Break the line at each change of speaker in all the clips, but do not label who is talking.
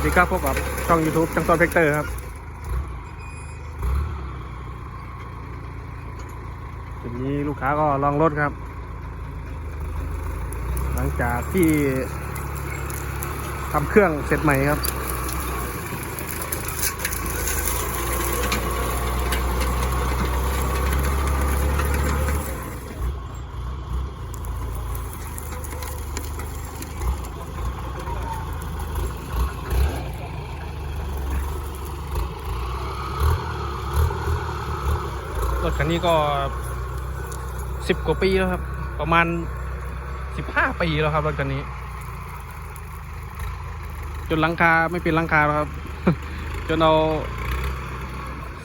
วัสดีครับพบกับช่อง YouTube จังต้นเพกเตอร์ครับทีนี้ลูกค้าก็ลองรถครับ หลังจากที่ทำเครื่องเสร็จใหม่ครับ ถคันนี้ก็สิบกว่าปีแล้วครับ ประมาณสิบห้าปีแล้วครับรถคันนี้ จนหลังคาไม่เป็นหลังคาแล้วครับ จนเอา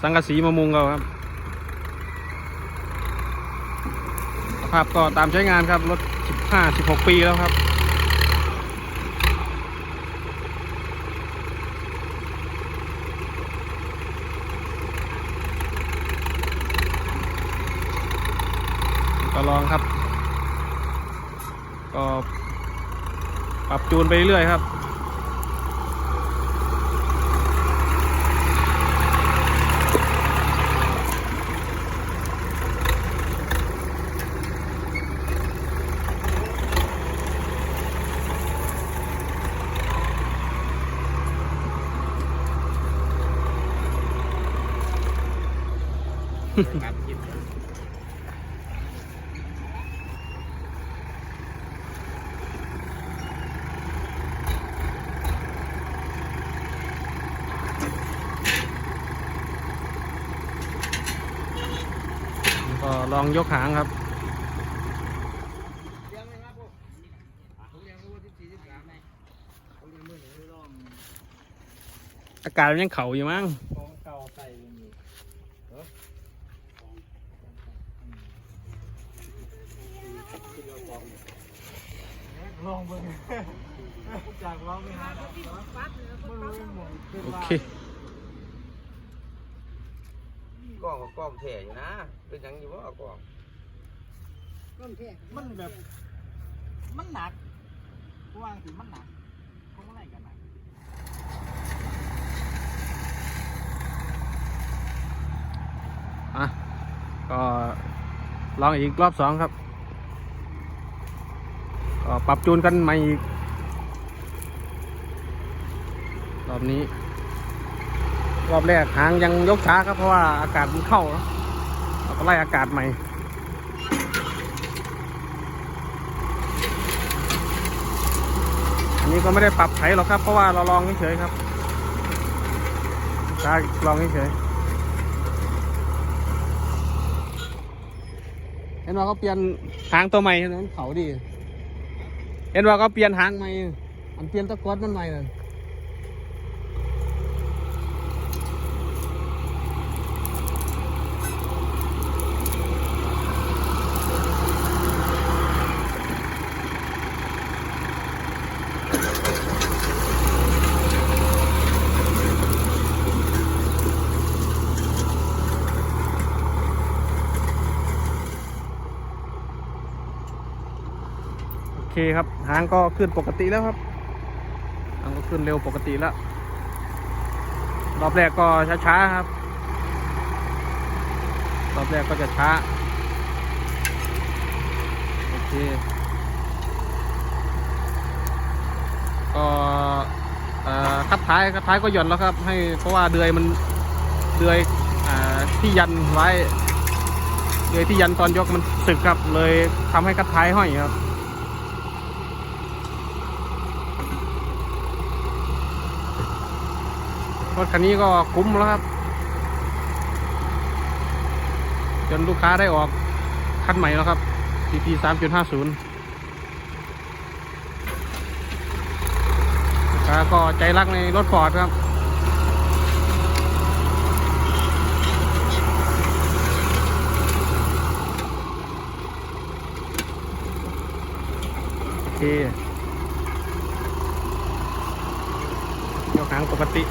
สังกะสีมามุงเอาครับสภาพก็ตามใช้งานครับรถสิบห้าสิบหกปีแล้วครับ ลองครับ ก็ปรับจูนไปเรื่อยๆครับ ก็ ลองยกหางครับอากาศมันยังเข่าอยู่มั้ง
ของเก่าใส่อยู่ลองเบิ่งจากลองไม่หาไม่รู้ไม่หมด
โอเค
กล้องก็กล้องแถ่อยู่นะ เป็นหยังอยู่ว่ากล้อง
มันแบบ มันหนักวางสิมันหนักเขาอะไรกันหนัก
อะ ก็ลองอีกรอบสองครับก็ปรับจูนกันใหม่อีกรอบนี้ รอบแรกหางยังยกช้าครับ เพราะว่าอากาศมันเข้าเราก็ไล่อากาศใหม่อันนี้ก็ไม่ได้ปรับไถหรอกครับ เพราะว่าเราลองเฉยครับลูกค้าลองเฉยเห็นว่าเขาเปลี่ยนหางตัวใหม่นั้นเขาดีเห็นว่าเขาเปลี่ยนหางใหม่อันเปลี่ยนตะกรวดมันใหม่เลย เคครับ หางก็ขึ้นปกติแล้วครับหางก็ขึ้นเร็วปกติแล้ว รอบแรกก็ช้าๆครับ รอบแรกก็จะช้า โอเค ก็อ่อคัดท้ายคัดท้ายก็หย่อนแล้วครับ ให้เพราะว่าเดือยมันเดือยอ่าที่ยันไว้เดือยที่ยันตอนยกมันสึกครับ เลยทำให้คัดท้ายห้อยครับ รถคันนี้ก็คุ้มแล้วครับ จนลูกค้าได้ออกคันใหม่แล้วครับ PP 3.50ลูกค้าก็ใจรักในรถฟอร์ดครับโอเคยกหางปกติ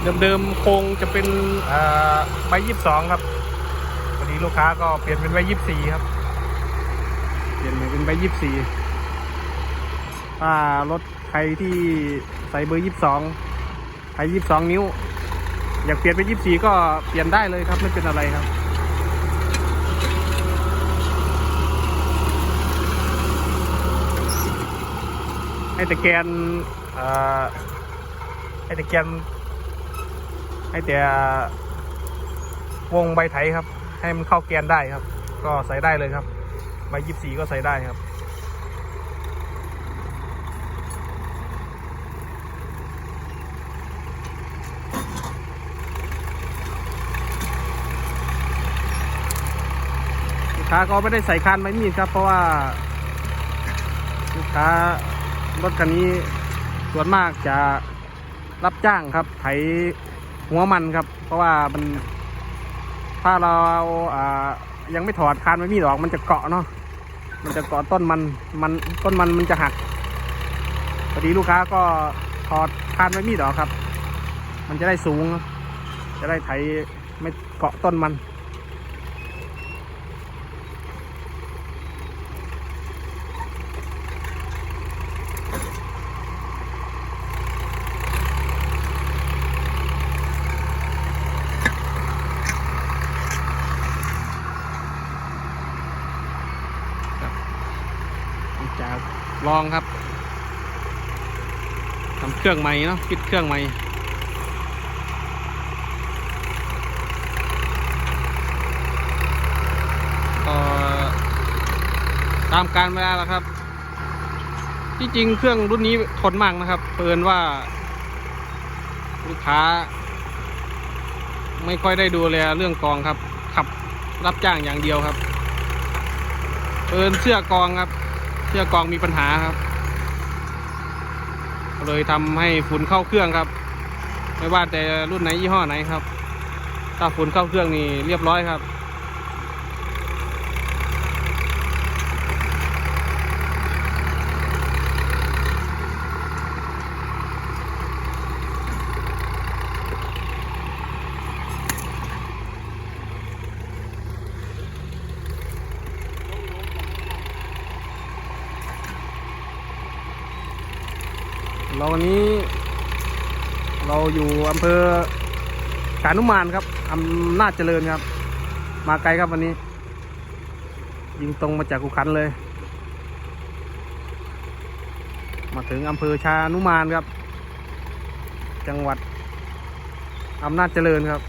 โเดิมๆโครงจะเป็นใบยี่สิบสองครับพอดีลูกค้าก็เปลี่ยนเป็นใบยี่สิบสี่ครับ เปลี่ยนเป็นใบยี่สิบสี่ถ้ารถใครที่ใส่เบอร์ยี่สิบสองใครยี่สิบสองนิ้ว อยากเปลี่ยนเป็นยี่สิบสี่ก็เปลี่ยนได้เลยครับไม่เป็นอะไรครับให้แต่แกนเอ่อให้แต่แกน ให้แต่วงใบไถครับ ให้มันเข้าแกนได้ครับ ก็ใส่ได้เลยครับใบยี่สีก็ใส่ได้ครับ ลูกค้าก็ไม่ได้ใส่คานไม้มีดครับ เพราะว่า ลูกค้ารถคันนี้ส่วนมากจะรับจ้างครับไถ หัวมันครับ เพราะว่ามันถ้าเราอ่ายังไม่ถอดคานไม่มีดอก มันจะเกาะเนาะมันจะเกาะต้นมันมันต้นมันมันจะหักพอดีลูกค้าก็ถอดคานไม่มีดอกครับ มันจะได้สูง จะได้ไถไม่เกาะต้นมัน จะ ลองครับทำเครื่องใหม่เนาะคิดเครื่องใหม่ตามการเวลาแล้วครับ ที่จริงเครื่องรุ่นนี้ทนมากนะครับเปินว่า ลูกค้า ไม่ค่อยได้ดูแลเรื่องกองครับขับรับจ้างอย่างเดียวครับเปินเสื้อกองครับ เชือกองมีปัญหาครับ เลยทำให้ฝุ่นเข้าเครื่องครับ ไม่ว่าแต่รุ่นไหนยี่ห้อไหนครับ ถ้าฝุ่นเข้าเครื่องนี่เรียบร้อยครับ เราวันนี้ เราอยู่อำเภอกานุมานครับอำนาจเจริญครับ มาไกลครับวันนี้ ยิงตรงมาจากกุขันเลย มาถึงอำเภอชานุมานครับ จังหวัดอำนาจเจริญครับ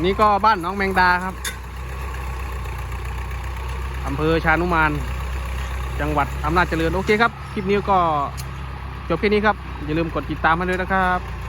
นี่ก็บ้านน้องแมงดาครับอำเภอชานุมาน จังหวัดอำนาจเจริญ โอเคครับ คลิปนี้ก็จบแค่นี้ครับ อย่าลืมกดติดตามมาด้วยนะครับ